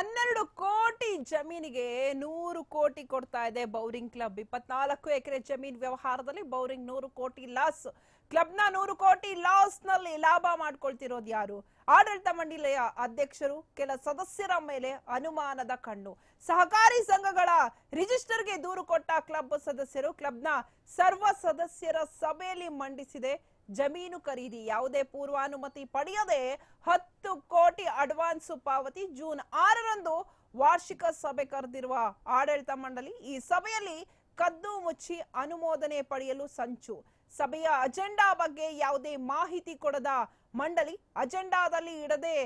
ಹನ್ನೆರಡು ಕೋಟಿ ಜಮೀನಿಗೆ ನೂರು ಕೋಟಿ ಕೊಡ್ತಾ ಇದೆ ಬೌರಿಂಗ್ ಕ್ಲಬ್. ಇಪ್ಪತ್ನಾಲ್ಕು ಎಕರೆ ಜಮೀನ್ ವ್ಯವಹಾರದಲ್ಲಿ ಬೌರಿಂಗ್ ನೂರು ಕೋಟಿ ಲಾಸ್. ಕ್ಲಬ್ನ ನೂರು ಕೋಟಿ ಲಾಸ್ನಲ್ಲಿ ಲಾಭ ಮಾಡ್ಕೊಳ್ತಿರೋದು ಯಾರು? ಆಡಳಿತ ಮಂಡಳಿಯ ಅಧ್ಯಕ್ಷರು, ಕೆಲ ಸದಸ್ಯರ ಮೇಲೆ ಅನುಮಾನದ ಕಣ್ಣು. ಸಹಕಾರಿ ಸಂಘಗಳ ರಿಜಿಸ್ಟರ್ಗೆ ದೂರು ಕೊಟ್ಟ ಕ್ಲಬ್ ಸದಸ್ಯರು, ಕ್ಲಬ್ನ ಸರ್ವ ಸದಸ್ಯರ ಸಭೆಯಲ್ಲಿ ಮಂಡಿಸಿದೆ. ಜಮೀನು ಖರೀದಿ ಯಾವುದೇ ಪೂರ್ವಾನುಮತಿ ಪಡೆಯದೆ ಹತ್ತು ಕೋಟಿ ಅಡ್ವಾನ್ಸ್ ಪಾವತಿ ಜೂನ್ ಆರರಂದು ವಾರ್ಷಿಕ ಸಭೆ ಕರೆದಿರುವ ಆಡಳಿತ ಮಂಡಳಿ ಈ ಸಭೆಯಲ್ಲಿ ಕದ್ದು ಮುಚ್ಚಿ ಅನುಮೋದನೆ ಪಡೆಯಲು ಸಂಚು. ಸಭೆಯ ಅಜೆಂಡಾ ಬಗ್ಗೆ ಯಾವುದೇ ಮಾಹಿತಿ ಕೊಡದ ಮಂಡಳಿ ಅಜೆಂಡಾದಲ್ಲಿ ಇಡದೆ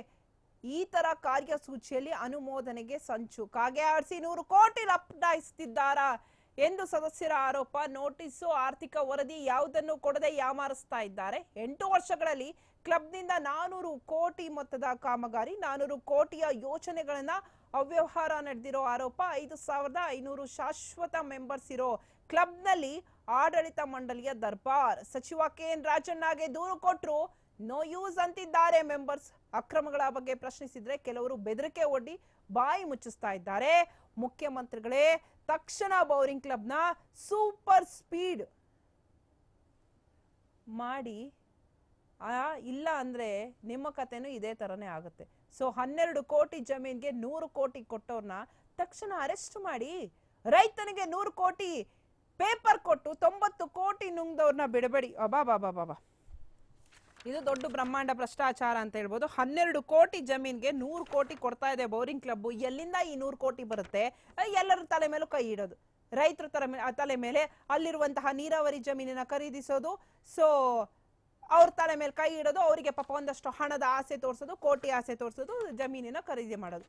ಈ ತರ ಕಾರ್ಯಸೂಚಿಯಲ್ಲಿ ಅನುಮೋದನೆಗೆ ಸಂಚು. ಕಾಗೆ ಆಡಿಸಿ ನೂರು ಕೋಟಿ ಲಪ್ಟಾಯಿಸುತ್ತಿದ್ದಾರಾ ಎಂದು ಸದಸ್ಯರ ಆರೋಪ, ನೋಟಿಸು, ಆರ್ಥಿಕ ವರದಿ ಯಾವುದನ್ನು ಕೊಡದೆ ಯಾಮಾರಿಸ್ತಾ ಇದ್ದಾರೆ. ಎಂಟು ವರ್ಷಗಳಲ್ಲಿ ಕ್ಲಬ್ನಿಂದ ನಾನೂರು ಕೋಟಿ ಮೊತ್ತದ ಕಾಮಗಾರಿ, ನಾನೂರು ಕೋಟಿಯ ಯೋಜನೆಗಳನ್ನ ಅವ್ಯವಹಾರ ನಡೆದಿರೋ ಆರೋಪ, ಐದು ಸಾವಿರದ ಐನೂರು ಶಾಶ್ವತ ಮೆಂಬರ್ಸ್ ಇರೋ ಕ್ಲಬ್ನಲ್ಲಿ ಆಡಳಿತ ಮಂಡಳಿಯ ದರ್ಬಾರ್. ಸಚಿವ ಕೆ ಎನ್ ರಾಜಣ್ಣಗೆ ದೂರು ಕೊಟ್ರು ನೋ ಯೂಸ್ ಅಂತಿದ್ದಾರೆ ಮೆಂಬರ್ಸ್ ಅಕ್ರಮಗಳ ಬಗ್ಗೆ ಪ್ರಶ್ನಿಸಿದ್ರೆ ಕೆಲವರು ಬೆದರಿಕೆ ಒಡ್ಡಿ ಬಾಯಿ ಮುಚ್ಚಿಸ್ತಾ ಇದ್ದಾರೆ. ಮುಖ್ಯಮಂತ್ರಿಗಳೇ, ತಕ್ಷಣ ಬೌರಿಂಗ್ ಕ್ಲಬ್ನ ಸೂಪರ್ ಸ್ಪೀಡ್ ಮಾಡಿ ಇಲ್ಲ ಅಂದ್ರೆ ನಿಮ್ಮ ಕಥೆನೂ ಇದೇ ತರನೇ ಆಗುತ್ತೆ. ಸೊ ಹನ್ನೆರಡು ಕೋಟಿ ಜಮೀನ್ಗೆ ನೂರು ಕೋಟಿ ಕೊಟ್ಟವ್ರನ್ನ ತಕ್ಷಣ ಅರೆಸ್ಟ್ ಮಾಡಿ. ರೈತನಿಗೆ ನೂರು ಕೋಟಿ ಪೇಪರ್ ಕೊಟ್ಟು ತೊಂಬತ್ತು ಕೋಟಿ ನುಂಗ್ದವ್ರನ್ನ ಬಿಡಬೇಡಿ. ಅಬಾ ಬಾಬಾ ಬಾಬಾ ಇದು ದೊಡ್ಡ ಬ್ರಹ್ಮಾಂಡ ಭ್ರಷ್ಟಾಚಾರ ಅಂತ ಹೇಳ್ಬೋದು. ಹನ್ನೆರಡು ಕೋಟಿ ಜಮೀನ್ಗೆ ನೂರು ಕೋಟಿ ಕೊಡ್ತಾ ಇದೆ ಬೋರಿಂಗ್ ಕ್ಲಬ್ ಎಲ್ಲಿಂದ ಈ ನೂರು ಕೋಟಿ ಬರುತ್ತೆ? ಎಲ್ಲರ ತಲೆ ಮೇಲೂ ಕೈ ಇಡೋದು. ರೈತರ ತರ ತಲೆ ಮೇಲೆ ಅಲ್ಲಿರುವಂತಹ ನೀರಾವರಿ ಜಮೀನಿನ ಖರೀದಿಸೋದು. ಸೊ, ಅವ್ರ ತಲೆ ಮೇಲೆ ಕೈ ಇಡೋದು. ಅವರಿಗೆ ಪಾಪ ಒಂದಷ್ಟು ಹಣದ ಆಸೆ ತೋರಿಸೋದು, ಕೋಟಿ ಆಸೆ ತೋರಿಸೋದು ಜಮೀನಿನ ಖರೀದಿ ಮಾಡೋದು.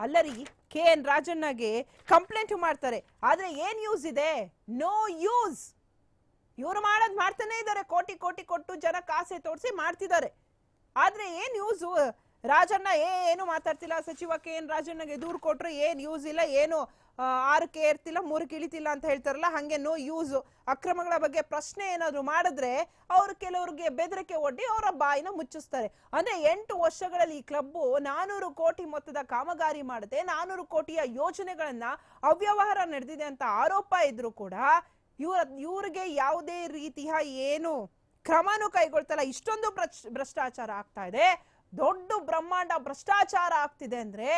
ಅಲ್ಲರಿ, ಕೆ ಎನ್ ರಾಜಣ್ಣಗೆ ಕಂಪ್ಲೇಂಟ್ ಮಾಡ್ತಾರೆ. ಆದ್ರೆ ಏನ್ ಯೂಸ್ ಇದೆ? ನೋ ಯೂಸ್ ಇವ್ರು ಮಾಡೋದು ಮಾಡ್ತಾನೆ ಇದ್ದಾರೆ. ಕೋಟಿ ಕೋಟಿ ಕೊಟ್ಟು ಜನ ಕಾಸೆ ತೋರಿಸಿ ಮಾಡ್ತಿದ್ದಾರೆ. ಆದ್ರೆ ಏನ್ ಯೂಸ್ ರಾಜಣ್ಣ ಏನು ಮಾತಾಡ್ತಿಲ್ಲ? ಸಚಿವ ಕೆ ಎನ್ ರಾಜಣ್ಣಗೆ ದೂರು ಕೊಟ್ರು? ಏನ್ ಯೂಸ್ ಇಲ್ಲ, ಏನು ಆರಕ್ಕೆ ಏರ್ತಿಲ್ಲ ಮೂರಕ್ಕೆ ಇಳಿತಿಲ್ಲ ಅಂತ ಹೇಳ್ತಾರಲ್ಲ, ಹಂಗೆ ನೋ ಯೂಸ್ ಅಕ್ರಮಗಳ ಬಗ್ಗೆ ಪ್ರಶ್ನೆ ಏನಾದ್ರು ಮಾಡಿದ್ರೆ ಅವರು ಕೆಲವ್ರಿಗೆ ಬೆದರಿಕೆ ಒಡ್ಡಿ ಅವರ ಬಾಯಿನ ಮುಚ್ಚಿಸ್ತಾರೆ. ಅಂದ್ರೆ ಎಂಟು ವರ್ಷಗಳಲ್ಲಿ ಈ ಕ್ಲಬ್ಬು ನಾನೂರು ಕೋಟಿ ಮೊತ್ತದ ಕಾಮಗಾರಿ ಮಾಡದೆ ನಾನೂರು ಕೋಟಿಯ ಯೋಜನೆಗಳನ್ನ ಅವ್ಯವಹಾರ ನಡೆದಿದೆ ಅಂತ ಆರೋಪ ಇದ್ರು ಕೂಡ ಇವ್ರ, ಇವ್ರಿಗೆ ಯಾವುದೇ ರೀತಿಯ ಏನು ಕ್ರಮನೂ ಕೈಗೊಳ್ತಲ್ಲ. ಇಷ್ಟೊಂದು ಭ್ರಷ್ಟಾಚಾರ ಆಗ್ತಾ ಇದೆ. ದೊಡ್ಡ ಬ್ರಹ್ಮಾಂಡ ಭ್ರಷ್ಟಾಚಾರ ಆಗ್ತಿದೆ ಅಂದ್ರೆ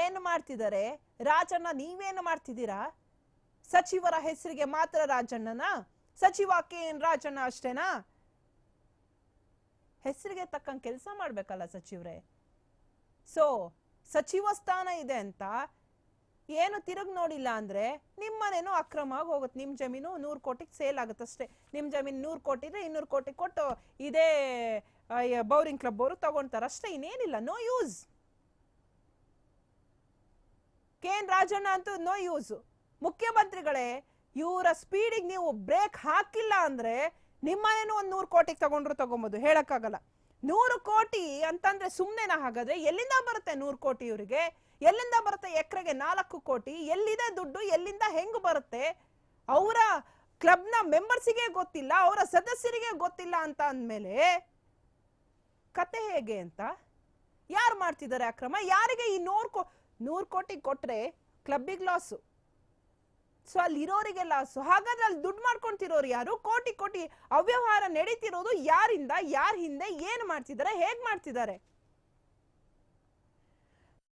ಏನ್ ಮಾಡ್ತಿದ್ದಾರೆ? ರಾಜಣ್ಣ, ನೀವೇನು ಮಾಡ್ತಿದ್ದೀರಾ? ಸಚಿವರ ಹೆಸರಿಗೆ ಮಾತ್ರ ರಾಜಣ್ಣನ? ಸಚಿವ ಕೆ ಎನ್ ರಾಜಣ್ಣ ಅಷ್ಟೇನಾ? ಹೆಸರಿಗೆ ತಕ್ಕಂಗೆ ಕೆಲಸ ಮಾಡ್ಬೇಕಲ್ಲ ಸಚಿವರೇ. ಸೊ ಸಚಿವ ಸ್ಥಾನ ಇದೆ ಅಂತ ಏನು ತಿರುಗ್ ನೋಡಿಲ್ಲ ಅಂದ್ರೆ ಅಕ್ರಮ ಆಗಿ ಹೋಗುತ್ತೆ. ನಿಮ್ ಜಮೀನು ನೂರು ಕೋಟಿಗೆ ಸೇಲ್ ಆಗುತ್ತೆ ಅಷ್ಟೇ. ನಿಮ್ ಜಮೀನು ನೂರು ಕೋಟಿ ಇದ್ರೆ ಇನ್ನೂರು ಕೋಟಿ ಕೊಟ್ಟು ಇದೇ ಬೌರಿಂಗ್ ಕ್ಲಬ್ ಅವರು ತಗೊಳ್ತಾರೆ ಅಷ್ಟೇ ಇನ್ನೇನಿಲ್ಲ. No use. K N Rajanna ಅಂತೂ ನೋ ಯೂಸ್. ಮುಖ್ಯಮಂತ್ರಿಗಳೇ, ಇವರ ಸ್ಪೀಡಿಗೆ ನೀವು ಬ್ರೇಕ್ ಹಾಕಿಲ್ಲ ಅಂದ್ರೆ ನಿಮ್ಮನೇನು ಒಂದು ನೂರು ಕೋಟಿಗೆ ತಗೊಂಡ್ರು ತಗೊಂಬೋದು. ಹೇಳಕ್ಕಾಗಲ್ಲ. ನೂರು ಕೋಟಿ ಅಂತಂದ್ರೆ ಸುಮ್ನೆನ ಹಾಗಾದ್ರೆ ಎಲ್ಲಿಂದ ಬರುತ್ತೆ ನೂರು ಕೋಟಿ ಇವರಿಗೆ? ಎಲ್ಲಿಂದ ಬರುತ್ತೆ ಎಕರೆಗೆ ನಾಲ್ಕು ಕೋಟಿ? ಎಲ್ಲಿದೆ ದುಡ್ಡು? ಎಲ್ಲಿಂದ ಹೆಂಗ್ ಬರುತ್ತೆ? ಅವರ ಕ್ಲಬ್ನ ಮೆಂಬರ್ಸಿಗೆ ಗೊತ್ತಿಲ್ಲ, ಅವರ ಸದಸ್ಯರಿಗೆ ಗೊತ್ತಿಲ್ಲ ಅಂತ ಅಂದ್ಮೇಲೆ ಕತೆ ಹೇಗೆ ಅಂತ? ಯಾರು ಮಾಡ್ತಿದ್ದಾರೆ ಅಕ್ರಮ? ಯಾರಿಗೆ ಈ ನೂರು ಕೋ, ನೂರು ಕೋಟಿ ಕೊಟ್ರೆ ಕ್ಲಬ್ಬಿಗೆ ಲಾಸು ಸೊ ಅಲ್ಲಿರೋರಿಗೆಲ್ಲ ಸೊ ಹಾಗಾದ್ರೆ ಅಲ್ಲಿ ದುಡ್ಡು ಮಾಡ್ಕೊಂತಿರೋರು ಯಾರು? ಕೋಟಿ ಕೋಟಿ ಅವ್ಯವಹಾರ ನಡೀತಿರೋದು ಯಾರಿಂದ, ಯಾರ ಹಿಂದೆ, ಏನ್ ಮಾಡ್ತಿದ್ದಾರೆ, ಹೇಗ್ ಮಾಡ್ತಿದ್ದಾರೆ?